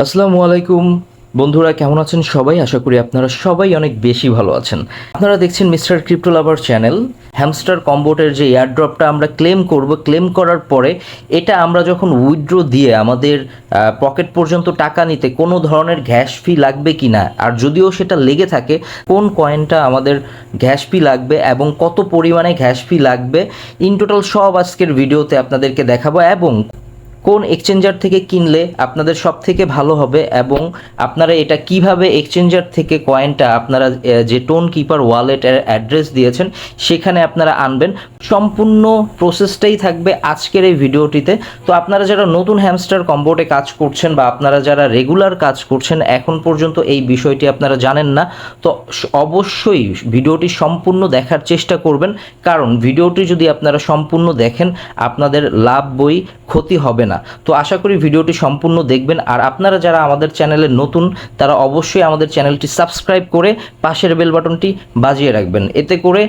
আসসালামু আলাইকুম। বন্ধুরা, কেমন আছেন সবাই? আশা করি আপনারা সবাই অনেক বেশি ভালো আছেন। আপনারা দেখছেন mister crypto lover channel hamster কম্বোটের যে এয়ারড্রপটা আমরা ক্লেম করব ক্লেম করার পরে এটা আমরা যখন উইথড্র দিয়ে আমাদের পকেট পর্যন্ত টাকা নিতে কোনো ধরনের গ্যাস ফি লাগবে কি না আর যদিও সেটা লেগে থাকে, কোন কয়েনটা আমাদের গ্যাস ফি লাগবে এবং কত পরিমাণে গ্যাস ফি লাগবে ইন টোটাল সব আজকের ভিডিওতে আপনাদেরকে দেখাবো এবং কোন এক্সচেঞ্জার থেকে কিনলে আপনাদের সব থেকে ভালো হবে এবং আপনারা এটা কীভাবে এক্সচেঞ্জার থেকে কয়েনটা আপনারা যে টোন কিপার ওয়ালেটের অ্যাড্রেস দিয়েছেন, সেখানে আপনারা আনবেন। সম্পূর্ণ প্রসেসটাই থাকবে আজকের এই ভিডিওটিতে। তো আপনারা যারা নতুন হ্যামস্টার কম্বোটে কাজ করছেন বা আপনারা যারা রেগুলার কাজ করছেন, এখন পর্যন্ত এই বিষয়টি আপনারা জানেন না। তো অবশ্যই ভিডিওটি সম্পূর্ণ দেখার চেষ্টা করবেন। কারণ ভিডিওটি যদি আপনারা সম্পূর্ণ দেখেন, আপনাদের লাভ বই ক্ষতি হবে না। তো আশা করি ভিডিওটি সম্পূর্ণ দেখবেন। আর আপনারা যারা আমাদের চ্যানেলে নতুন, তারা অবশ্যই আমাদের চ্যানেলটি সাবস্ক্রাইব করে পাশের বেল বাটনটি বাজিয়ে রাখবেন। এতে করে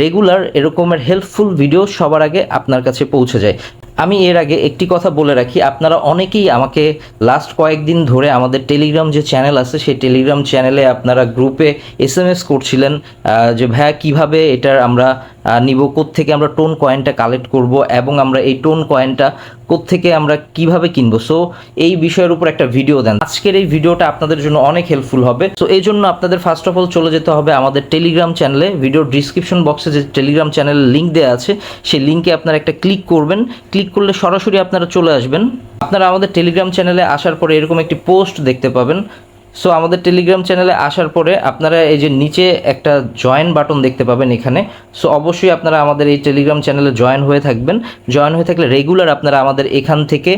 রেগুলার এরকমের হেল্পফুল ভিডিও সবার আগে আপনার কাছে পৌঁছে যায়। আমি এর আগে একটি কথা বলে রাখি, আপনারা অনেকেই আমাকে লাস্ট কয়েকদিন ধরে আমাদের টেলিগ্রাম যে চ্যানেল আছে, সেই টেলিগ্রাম চ্যানেলে আপনারা গ্রুপে এস এম এস করছিলেন যে ভাইয়া কীভাবে এটার আমরা নিব থেকে আমরা টোন কয়েনটা কালেক্ট করব, এবং আমরা এই টোন কয়েনটা থেকে আমরা কীভাবে কিনবো? সো এই বিষয়ের উপর একটা ভিডিও দেন। আজকের এই ভিডিওটা আপনাদের জন্য অনেক হেল্পফুল হবে। সো এই জন্য আপনাদের ফার্স্ট অফ অল চলে যেতে হবে আমাদের টেলিগ্রাম চ্যানেলে ভিডিওর ডিসক্রিপশন বক্সে যে টেলিগ্রাম চ্যানেলের লিঙ্ক দেওয়া আছে, সেই লিঙ্কে আপনারা একটা ক্লিক করবেন। ক্লিক করলে সরাসরি আপনারা চলে আসবেন। আপনারা আমাদের টেলিগ্রাম চ্যানেলে আসার পরে এরকম একটি পোস্ট দেখতে পাবেন। সো আমাদের টেলিগ্রাম চ্যানেলে আসার পরে আপনারা এই যে নিচে একটা জয়েন বাটন দেখতে পাবেন এখানে। সো অবশ্যই আপনারা আমাদের এই টেলিগ্রাম চ্যানেলে জয়েন হয়ে থাকবেন। জয়েন হয়ে থাকলে রেগুলার আপনারা আমাদের এখান থেকে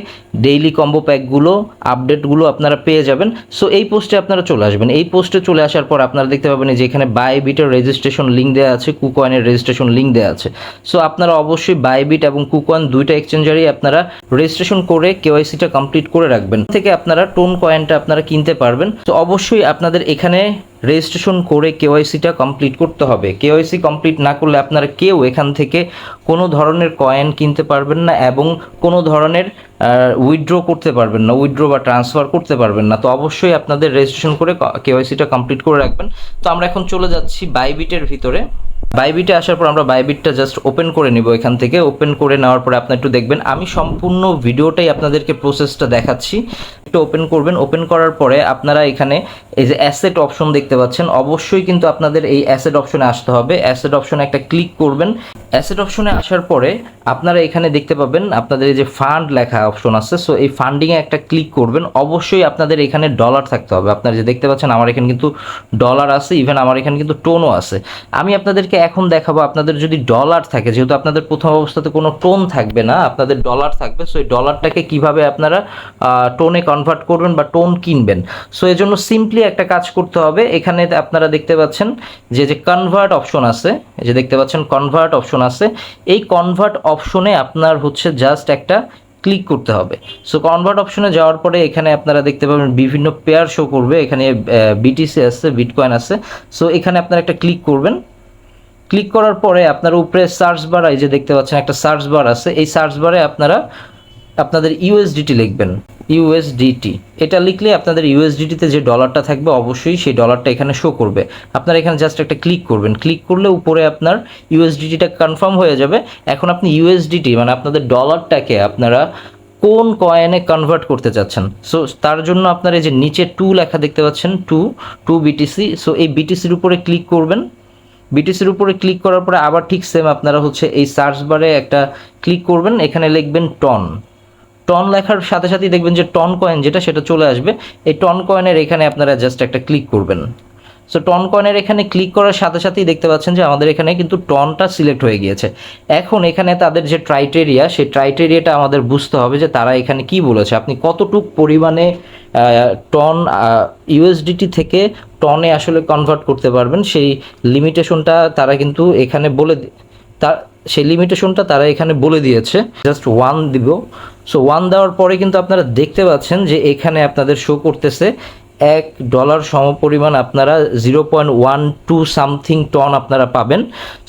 ডেইলি কম্বো প্যাকগুলো আপডেটগুলো আপনারা পেয়ে যাবেন। সো এই পোস্টে আপনারা চলে আসবেন। এই পোস্টে চলে আসার পর আপনারা দেখতে পাবেন যে এখানে বাইবিটের রেজিস্ট্রেশন লিঙ্ক দেওয়া আছে কুকয়েনের রেজিস্ট্রেশন লিঙ্ক দেওয়া আছে। সো আপনারা অবশ্যই বাইবিট এবং কুকয়েন দুইটা এক্সচেঞ্জারই আপনারা রেজিস্ট্রেশন করে কেওয়াইসিটা কমপ্লিট করে রাখবেন। থেকে আপনারা টোন কয়েনটা আপনারা কিনতে পারবেন। তো অবশ্যই আপনাদের এখানে রেজিস্ট্রেশন করে কেওয়াইসিটা কমপ্লিট করতে হবে। কেওয়াইসি কমপ্লিট না করলে আপনারা কেউ এখান থেকে কোনো ধরনের কয়েন কিনতে পারবেন না এবং কোনো ধরনের উইথড্র করতে পারবেন না উইথড্র বা ট্রান্সফার করতে পারবেন না। তো অবশ্যই আপনাদের রেজিস্ট্রেশন করে কেওয়াইসিটা কমপ্লিট করে রাখবেন। তো আমরা এখন চলে যাচ্ছি বাইবিটের ভিতরে। বাইবিটে আসার পর আমরা বাইবিটটা জাস্ট ওপেন করে নিব এখান থেকে। ওপেন করে নেওয়ার পরে আপনি একটু দেখবেন, আমি সম্পূর্ণ ভিডিওটাই আপনাদেরকে প্রসেসটা দেখাচ্ছি। একটু ওপেন করবেন। ওপেন করার পরে আপনারা এখানে এই যে অ্যাসেট অপশন দেখতে পাচ্ছেন, অবশ্যই কিন্তু আপনাদের এই অ্যাসেট অপশনে আসতে হবে। অ্যাসেট অপশনে একটা ক্লিক করবেন। অ্যাসেট অপশনে আসার পরে আপনারা এখানে দেখতে পাবেন আপনাদের এই যে ফান্ড লেখা অপশন আছে। সো এই ফান্ডিংয়ে একটা ক্লিক করবেন। অবশ্যই আপনাদের এখানে ডলার থাকতে হবে। আপনারা যে দেখতে পাচ্ছেন আমার এখানে কিন্তু ডলার আছে ইভেন আমার এখানে কিন্তু টোনও আছে। আমি আপনাদেরকে এখন দেখাবো, আপনাদের যদি ডলার থাকে, যেহেতু আপনাদের প্রথম অবস্থাতে কোনো টোন থাকবে না, আপনাদের ডলার থাকবে। সো এই ডলারটাকে কীভাবে আপনারা টোনে কনভার্ট করবেন বা টোন কিনবেন? সো এর জন্য সিম্পলি একটা কাজ করতে হবে। এখানে আপনারা দেখতে পাচ্ছেন যে যে কনভার্ট অপশন আছে যে দেখতে পাচ্ছেন কনভার্ট অপশন আছে, এই কনভার্ট অপশনে আপনার হচ্ছে জাস্ট একটা ক্লিক করতে হবে। সো কনভার্ট অপশনে যাওয়ার পরে এখানে আপনারা দেখতে পাবেন বিভিন্ন পেয়ার শো করবে। এখানে বিটিসি আছে বিটকয়েন আছে। সো এখানে আপনারা একটা ক্লিক করবেন। ক্লিক করার পরে আপনার উপরে সার্চ বার এই যে দেখতে পাচ্ছেন একটা সার্চ বার আছে। এই সার্চ বারে আপনারা আপনাদের ইউএসডিটি লিখবেন ইউএসডিটি এটা লিখলে আপনাদের ইউএসডিটিতে যে ডলারটা থাকবে, অবশ্যই সেই ডলারটা এখানে শো করবে। আপনারা এখানে জাস্ট একটা ক্লিক করবেন। ক্লিক করলে উপরে আপনার ইউএসডিটিটা কনফার্ম হয়ে যাবে। এখন আপনি ইউএসডিটি মানে আপনাদের ডলারটাকে আপনারা কোন কয়েনে কনভার্ট করতে চাচ্ছেন? সো তার জন্য আপনারা এই যে নিচে টু লেখা দেখতে পাচ্ছেন টু টু বিটিসি সো এই বিটিসির উপরে ক্লিক করবেন। বিটিসির উপরে ক্লিক করার পরে আবার ঠিক সেম আপনারা হচ্ছে এই সার্চ বারে একটা ক্লিক করবেন। এখানে লিখবেন টন টন লেখার সাথে সাথেই দেখবেন যে টন কয়েন যেটা, সেটা চলে আসবে। এই টন কয়েনের এখানে আপনারা জাস্ট একটা ক্লিক করবেন। সো টন কয়েনের এখানে ক্লিক করার সাথে সাথেই দেখতে পাচ্ছেন যে আমাদের এখানে কিন্তু টনটা সিলেক্ট হয়ে গিয়েছে। এখন এখানে তাদের যে ট্রাইটেরিয়া সেই ট্রাইটেরিয়াটা আমাদের বুঝতে হবে যে তারা এখানে কি বলেছে। আপনি কতটুক পরিমাণে টন ইউএসডিটি থেকে টনে আসলে কনভার্ট করতে পারবেন, সেই লিমিটেশনটা তারা কিন্তু এখানে বলে তার সেই লিমিটেশনটা তারা এখানে বলে দিয়েছে। জাস্ট ওয়ান দিব। সো ওয়ান দেওয়ার পরে কিন্তু আপনারা দেখতে পাচ্ছেন যে এখানে আপনাদের শো করতেছে এক ডলার সমপরিমাণ আপনারা zero point one two something TON আপনারা পাবেন।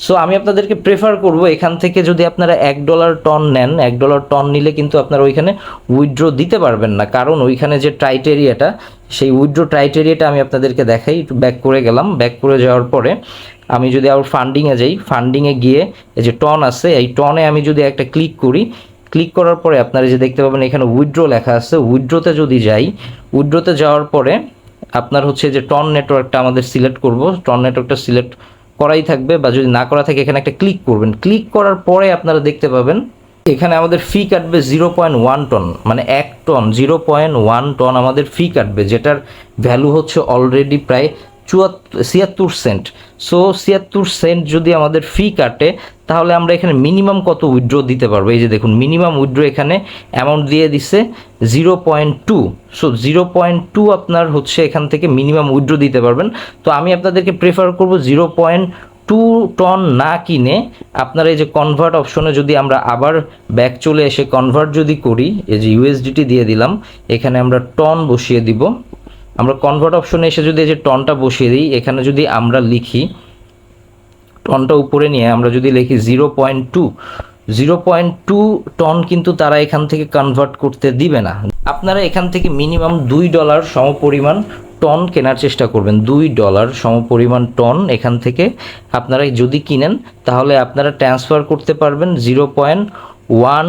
সো আমি আপনাদেরকে প্রেফার করব এখান থেকে যদি আপনারা এক ডলার টন নেন, এক ডলার টন নিলে কিন্তু আপনারা ওইখানে উইথড্র দিতে পারবেন না। কারণ ওইখানে যে ট্রাইটেরিয়াটা সেই উইথড্র ট্রাইটেরিয়াটা আমি আপনাদেরকে দেখাই, একটু ব্যাক করে গেলাম। ব্যাক করে যাওয়ার পরে আমি যদি আবার ফান্ডিংয়ে যাই ফান্ডিংয়ে গিয়ে এই যে টন আছে, এই টনে আমি যদি একটা ক্লিক করি ক্লিক করার পরে আপনারা যে দেখতে পাবেন, এখানে উইথড্র লেখা আছে। উইথড্রোতে যদি যাই উইথড্রোতে যাওয়ার পরে আপনার হচ্ছে যে টন নেটওয়ার্কটা আমাদের সিলেক্ট করব। টন নেটওয়ার্কটা সিলেক্ট করাই থাকবে বা যদি না করা থাকে, এখানে একটা ক্লিক করবেন। ক্লিক করার পরে আপনারা দেখতে পাবেন, এখানে আমাদের ফি কাটবে জিরো পয়েন্ট ওয়ান টন মানে এক TON zero point one TON আমাদের ফি কাটবে, যেটার ভ্যালু হচ্ছে অলরেডি প্রায় চুয়াত্তর ছিয়াত্তর সেন্ট সো ছিয়াত্তর সেন্ট যদি আমাদের ফি কাটে, তাহলে আমরা এখানে মিনিমাম কত উইথড্র দিতে পারব? এই যে দেখুন মিনিমাম উইথড্র এখানে অ্যামাউন্ট দিয়ে দিছে zero point two so zero point two আপনার হচ্ছে এখান থেকে মিনিমাম উইথড্র দিতে পারবেন। তো আমি আপনাদেরকে প্রেফার করব জিরো পয়েন্ট টু টন না কিনে আপনারা এই যে কনভার্ট অপশনে যদি আমরা আবার ব্যাক চলে এসে কনভার্ট যদি করি, এই যে ইউএসডিটি দিয়ে দিলাম, এখানে আমরা টন বসিয়ে দিব। আমরা কনভার্ট অপশনে এসে যদি এই যে টনটা বসিয়ে দিই, এখানে যদি আমরা লিখি টনটা উপরে নিয়ে আমরা যদি লিখি zero point two zero point two TON কিন্তু তারা এখান থেকে কনভার্ট করতে দিবে না। আপনারা এখান থেকে মিনিমাম দুই ডলার সমপরিমাণ টন কেনার চেষ্টা করবেন। দুই ডলার সমপরিমাণ টন এখান থেকে আপনারা যদি কিনেন, তাহলে আপনারা ট্রান্সফার করতে পারবেন জিরো পয়েন্ট ওয়ান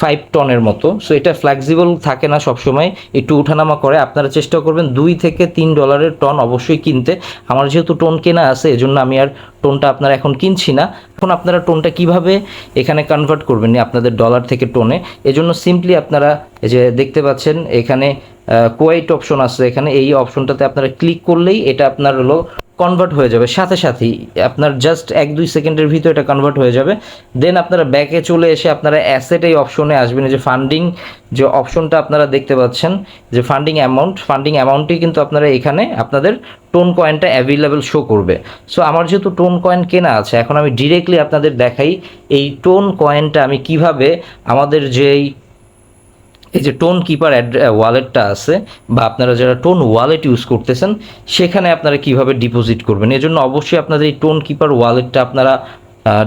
ফাইভ টনের মতো। সো এটা ফ্লেক্সিবল থাকে না সবসময়। একটু উঠানামা করে আপনারা চেষ্টা করবেন দুই থেকে তিন ডলারের টন অবশ্যই কিনতে। আমার যেহেতু টোন কেনা আছে, এজন্য আমি আর টোনটা আপনারা এখন কিনছি না। এখন আপনারা টোনটা কীভাবে এখানে কনভার্ট করবেন আপনাদের ডলার থেকে টোনে এজন্য সিম্পলি আপনারা যে দেখতে পাচ্ছেন, এখানে কোয়াইট অপশন আছে। এখানে এই অপশনটাতে আপনারা ক্লিক করলেই এটা আপনার হলো কনভার্ট হয়ে যাবে। সাথে সাথেই আপনার জাস্ট এক দুই সেকেন্ডের ভিতর এটা কনভার্ট হয়ে যাবে। দেন আপনারা ব্যাকে চলে এসে আপনারা অ্যাসেট এই অপশনে আসবেন। যে ফান্ডিং যে অপশনটা আপনারা দেখতে পাচ্ছেন, যে ফান্ডিং অ্যামাউন্ট ফান্ডিং অ্যামাউন্টটি কিন্তু আপনারা এখানে আপনাদের টোন কয়েনটা অ্যাভেলেবেল শো করবে। সো আমার যেহেতু টোন কয়েন কেনা আছে, এখন আমি ডিরেক্টলি আপনাদের দেখাই এই টোন কয়েনটা আমি কীভাবে আমাদের যেই এই যে টোন কিপার ওয়ালেটটা আছে বা আপনারা যারা টোন ওয়ালেট ইউজ করতেছেন, সেখানে আপনারা কীভাবে ডিপোজিট করবেন? এজন্য অবশ্যই আপনাদের এই টোন কিপার ওয়ালেটটা আপনারা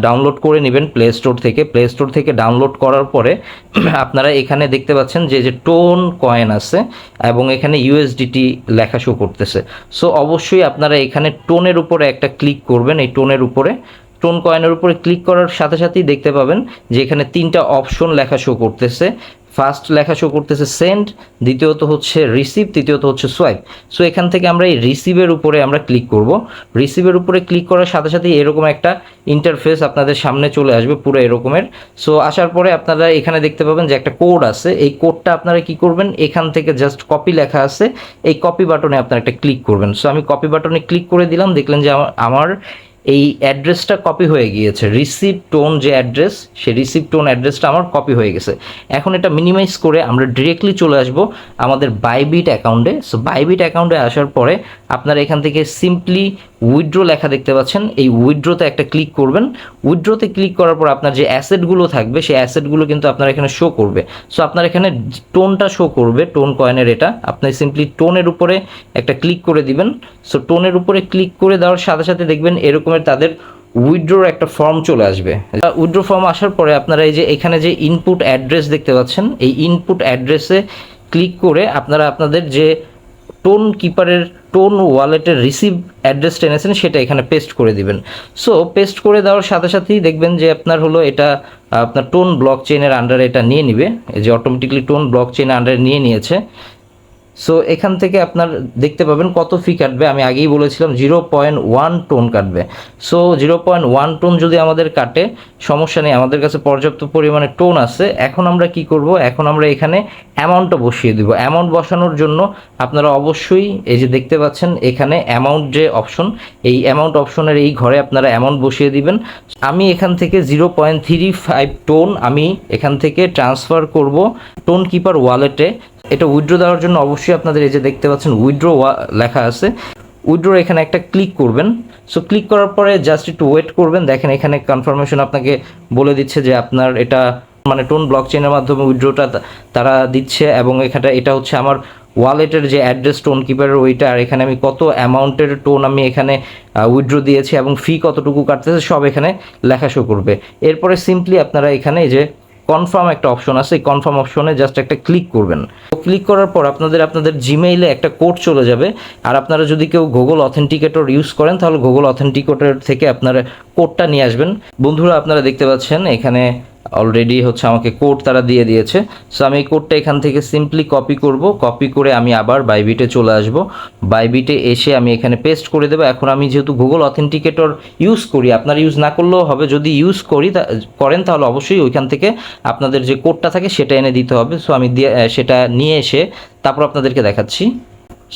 ডাউনলোড করে নেবেন প্লে স্টোর থেকে। প্লে স্টোর থেকে ডাউনলোড করার পরে আপনারা এখানে দেখতে পাচ্ছেন যে যে টোন কয়েন আছে এবং এখানে ইউএসডিটি লেখা শো করতেছে। সো অবশ্যই আপনারা এখানে টোনের উপরে একটা ক্লিক করবেন। এই টোনের উপরে, টোন কয়েনের উপরে ক্লিক করার সাথে সাথেই দেখতে পাবেন যে, এখানে তিনটা অপশন লেখা শো করতেছে। ফার্স্ট লেখা শো করতেছে সেন্ড দ্বিতীয়ত হচ্ছে রিসিভ তৃতীয়ত হচ্ছে সোয়াইপ সো এখান থেকে আমরা এই রিসিভের উপরে আমরা ক্লিক করব। রিসিভের উপরে ক্লিক করার সাথে সাথে এরকম একটা ইন্টারফেস আপনাদের সামনে চলে আসবে, পুরো এরকমের। সো আসার পরে আপনারা এখানে দেখতে পাবেন যে একটা কোড আছে। এই কোডটা আপনারা কি করবেন? এখান থেকে জাস্ট কপি লেখা আছে। এই কপি বাটনে আপনারা একটা ক্লিক করবেন। সো আমি কপি বাটনে ক্লিক করে দিলাম। দেখলেন যে আমার- এই অ্যাড্রেসটা কপি হয়ে গিয়েছে। রিসিভ টোন যে অ্যাড্রেস সে রিসিভ টোন অ্যাড্রেসটা আমার কপি হয়ে গেছে। এখন এটা মিনিমাইজ করে আমরা ডিরেক্টলি চলে আসব আমাদের বাইবিট অ্যাকাউন্টে সো বাইবিট অ্যাকাউন্টে আসার পরে আপনারা এখান থেকে সিম্পলি উইড্রো লেখা দেখতে পাচ্ছেন। এই উইথড্রোতে একটা ক্লিক করবেন। উইড্রোতে ক্লিক করার পর আপনার যে অ্যাসেটগুলো থাকবে, সেই অ্যাসেটগুলো কিন্তু আপনার এখানে শো করবে। সো আপনার এখানে টোনটা শো করবে টোন কয়েনের এটা। আপনি সিম্পলি টোনের উপরে একটা ক্লিক করে দিবেন। সো টোনের উপরে ক্লিক করে দেওয়ার সাথে সাথে দেখবেন এরকমের তাদের উইড্রোর একটা ফর্ম চলে আসবে। উইড্রো ফর্ম আসার পরে আপনারা এই যে এখানে যে ইনপুট অ্যাড্রেস দেখতে পাচ্ছেন, এই ইনপুট অ্যাড্রেসে ক্লিক করে আপনারা আপনাদের যে টোন কিপারের, টোন ওয়ালেটের রিসিভ অ্যাড্রেসটা এনেছেন সেটা এখানে পেস্ট করে দিবেন। সো, পেস্ট করে দেওয়ার সাথে সাথেই দেখবেন যে আপনার হলো এটা, আপনার টোন ব্লক চেনের আন্ডারে এটা নিয়ে নিবে। এই যে অটোমেটিকলি টোন ব্লক চেইনের আন্ডারে নিয়ে নিয়েছে। সো এখান থেকে আপনার দেখতে পাবেন কত ফি কাটবে। আমি আগেই বলেছিলাম জিরো পয়েন্ট ওয়ান টোন কাটবে। So zero point one TON যদি আমাদের কাটে, সমস্যা নেই, আমাদের কাছে পর্যাপ্ত পরিমাণে টোন আছে। এখন আমরা কি করব? এখন আমরা এখানে অ্যামাউন্টটা বসিয়ে দিব। অ্যামাউন্ট বসানোর জন্য আপনারা অবশ্যই এই যে দেখতে পাচ্ছেন, এখানে অ্যামাউন্ট যে অপশন এই অ্যামাউন্ট অপশনের এই ঘরে আপনারা অ্যামাউন্ট বসিয়ে দিবেন। আমি এখান থেকে zero point three five TON আমি এখান থেকে ট্রান্সফার করব টোন কিপার ওয়ালেটে এটা উইড্রো দেওয়ার জন্য অবশ্যই আপনাদের এই যে দেখতে পাচ্ছেন উইথড্র লেখা আছে। উইথড্র এখানে একটা ক্লিক করবেন। সো ক্লিক করার পরে জাস্ট একটু ওয়েট করবেন। দেখেন এখানে কনফার্মেশন আপনাকে বলে দিচ্ছে যে আপনার এটা মানে টোন ব্লক চেনের মাধ্যমে উইথড্রটা তারা দিচ্ছে এবং এখানে এটা হচ্ছে আমার ওয়ালেটের যে অ্যাড্রেস টোন কিপারের ওইটা। আর এখানে আমি কত অ্যামাউন্টের টোন আমি এখানে উইড্রো দিয়েছি এবং ফি কতটুকু কাটতেছে সব এখানে লেখা শো করবে। এরপরে সিম্পলি আপনারা এখানে যে কনফার্ম একটা অপশন আছে কনফার্ম অপশনে জাস্ট একটা ক্লিক করবেন। ক্লিক করার পর আপনাদের আপনাদের জিমেইলে একটা কোড চলে যাবে। আর আপনারা যদি কেউ গুগল অথেন্টিকেটর ইউজ করেন, তাহলে গুগল অথেন্টিকেটর থেকে আপনারা কোডটা নিয়ে আসবেন। বন্ধুরা, আপনারা দেখতে পাচ্ছেন এখানে অলরেডি হচ্ছে আমাকে কোড তারা দিয়ে দিয়েছে। সো আমি এই কোডটা এখান থেকে সিম্পলি কপি করব। কপি করে আমি আবার বাইবিটে চলে আসব। বাইবিটে এসে আমি এখানে পেস্ট করে দেবো। এখন আমি যেহেতু গুগল অথেন্টিকেটর ইউজ করি, আপনারা ইউজ না করলেও হবে। যদি ইউজ করি করেন তাহলে অবশ্যই ওইখান থেকে আপনাদের যে কোডটা থাকে সেটা এনে দিতে হবে। সো আমি দিয়ে সেটা নিয়ে এসে তারপর আপনাদেরকে দেখাচ্ছি।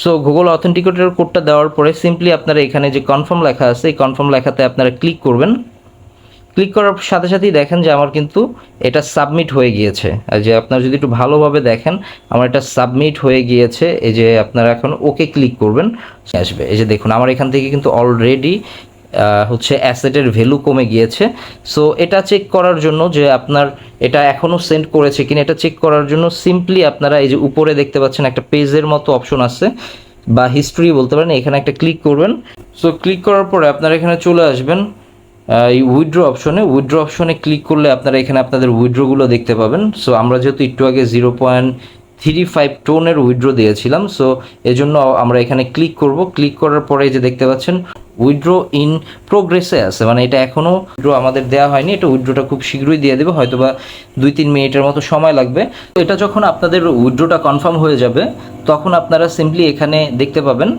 সো গুগল অথেন্টিকেটর কোডটা দেওয়ার পরে সিম্পলি আপনারা এখানে যে কনফার্ম লেখা আছে, এই কনফার্ম লেখাতে আপনারা ক্লিক করবেন। ক্লিক করার সাথে সাথেই দেখেন যে আমার কিন্তু এটা সাবমিট হয়ে গিয়েছে। যে আপনারা যদি একটু ভালোভাবে দেখেন, আমার এটা সাবমিট হয়ে গিয়েছে, এই যে আপনারা এখন ওকে ক্লিক করবেন, আসবে। এই যে দেখুন, আমার এখান থেকে কিন্তু অলরেডি হচ্ছে অ্যাসেটের ভ্যালু কমে গিয়েছে। সো এটা চেক করার জন্য যে আপনার এটা এখনও সেন্ড করেছে কিনা, এটা চেক করার জন্য সিম্পলি আপনারা এই যে উপরে দেখতে পাচ্ছেন একটা পেজের মতো অপশন আছে, বা হিস্ট্রি বলতে পারেন, এখানে একটা ক্লিক করবেন। সো ক্লিক করার পরে আপনারা এখানে চলে আসবেন। এই উইথড্র অপশনে উইথড্র অপশনে ক্লিক করলে আপনারা এখানে আপনাদের উইথড্রগুলো দেখতে পাবেন। সো আমরা যেহেতু একটু আগে জিরো পয়েন্ট থ্রি ফাইভ টোনের উইড্রো দিয়েছিলাম সো এজন্য আমরা এখানে ক্লিক করব। ক্লিক করার পরে যে দেখতে পাচ্ছেন উইড্রো ইন প্রোগ্রেসে আছে। মানে এটা এখনও উইথড্র আমাদের দেওয়া হয়নি, এটা উইড্রোটা খুব শীঘ্রই দিয়ে দেবে হয়তো বা দুই তিন মিনিটের মতো সময় লাগবে। তো এটা যখন আপনাদের উইথড্রটা কনফার্ম হয়ে যাবে, তখন আপনারা সিম্পলি এখানে দেখতে পাবেন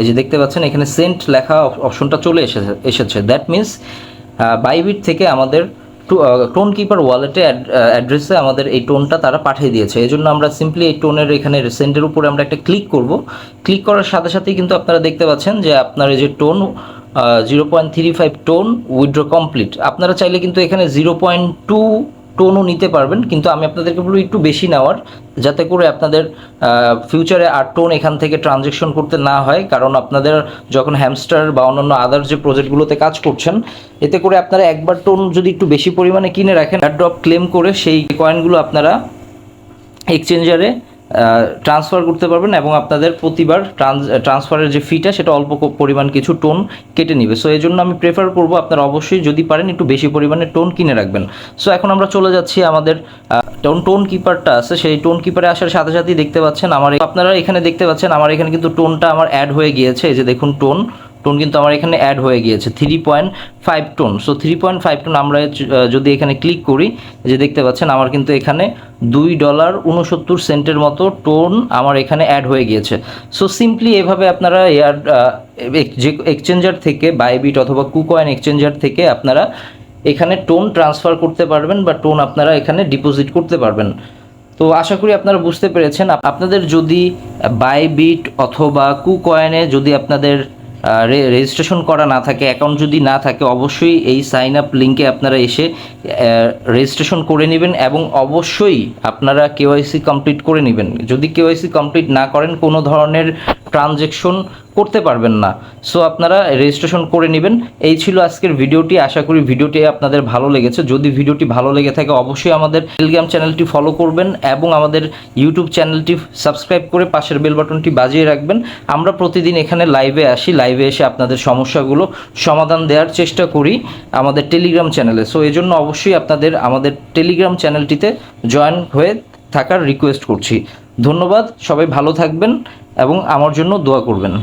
এই যে দেখতে পাচ্ছেন, এখানে সেন্ট লেখা অপশনটা চলে এসেছে এসেছে। দ্যাট মিন্স বাইবিট থেকে আমাদের টোন কিপার ওয়ালেটে অ্যাড্রেসে আমাদের এই টোনটা তারা পাঠিয়ে দিয়েছে। এই জন্য আমরা সিম্পলি এই টোনের এখানে সেন্টের উপরে আমরা একটা ক্লিক করব। ক্লিক করার সাথে সাথেই কিন্তু আপনারা দেখতে পাচ্ছেন যে আপনার এই যে TON zero point three five TON withdraw complete আপনারা চাইলে কিন্তু এখানে জিরো পয়েন্ট টু টোনও নিতে পারবেন, কিন্তু আমি আপনাদেরকে বলব একটু বেশি নেওয়ার, যাতে করে আপনাদের ফিউচারে আর টোন এখান থেকে ট্রানজেকশন করতে না হয়, কারণ আপনাদের যখন হ্যামস্টার বা অন্যান্য আদার যে প্রজেক্টগুলোতে কাজ করছেন, এতে করে আপনারা একবার টোন যদি একটু বেশি পরিমাণে কিনে রাখেন ড্রপ ক্লেম করে সেই কয়েনগুলো আপনারা এক্সচেঞ্জারে ট্রান্সফার করতে পারবেন এবং আপনাদের প্রতিবার ট্রান্সফারের যে ফিটা সেটা অল্প পরিমাণ কিছু টোন কেটে নিবে। সো এই জন্য আমি প্রেফার করব আপনারা অবশ্যই যদি পারেন একটু বেশি পরিমাণে টোন কিনে রাখবেন। সো এখন আমরা চলে যাচ্ছি আমাদের টোন টোন কিপারটা আছে। সেই টোন কিপারে আসার সাথে সাথেই দেখতে পাচ্ছেন আমার আপনারা এখানে দেখতে পাচ্ছেন আমার এখানে কিন্তু টোনটা আমার অ্যাড হয়ে গিয়েছে। এই যে দেখুন টোন টোন কিন্তু আমার এখানে অ্যাড হয়ে গিয়েছে three point five TON. So three point five TON আমরা যদি এখানে ক্লিক করি যে দেখতে পাচ্ছেন, আমার কিন্তু এখানে দুই ডলার উনসত্তর সেন্টের মতো টোন আমার এখানে অ্যাড হয়ে গিয়েছে। সো সিম্পলি এভাবে আপনারা এয়ার যে এক্সচেঞ্জার থেকে বাইবিট অথবা কুকয়েন এক্সচেঞ্জার থেকে আপনারা এখানে টোন ট্রান্সফার করতে পারবেন বা টোন আপনারা এখানে ডিপোজিট করতে পারবেন। তো, আশা করি আপনারা বুঝতে পেরেছেন। আপনাদের যদি বাইবিট অথবা কুকয়েনে যদি আপনাদের রেজিস্ট্রেশন করা না থাকে অ্যাকাউন্ট যদি না থাকে, অবশ্যই এই সাইন আপ লিঙ্কে আপনারা এসে রেজিস্ট্রেশন করে নেবেন এবং অবশ্যই আপনারা কেওয়াইসি কমপ্লিট করে নেবেন। যদি কেওয়াইসি কমপ্লিট না করেন, কোনো ধরনের ট্রানজেকশন করতে পারবেন না। সো আপনারা রেজিস্ট্রেশন করে নেবেন। এই ছিল আজকের ভিডিওটি। আশা করি ভিডিওটি আপনাদের ভালো লেগেছে। যদি ভিডিওটি ভালো লেগে থাকে, অবশ্যই আমাদের টেলিগ্রাম চ্যানেলটি ফলো করবেন এবং আমাদের ইউটিউব চ্যানেলটি সাবস্ক্রাইব করে পাশের বেল বাটনটি বাজিয়ে রাখবেন। আমরা প্রতিদিন এখানে লাইভে আসি। লাইভে এসে আপনাদের সমস্যাগুলো সমাধান দেওয়ার চেষ্টা করি আমাদের টেলিগ্রাম চ্যানেলে সো এই জন্য অবশ্যই আপনাদের আমাদের টেলিগ্রাম চ্যানেলটিতে জয়েন হয়ে থাকার রিকোয়েস্ট করছি। ধন্যবাদ। সবাই ভালো থাকবেন এবং আমার জন্য দোয়া করবেন।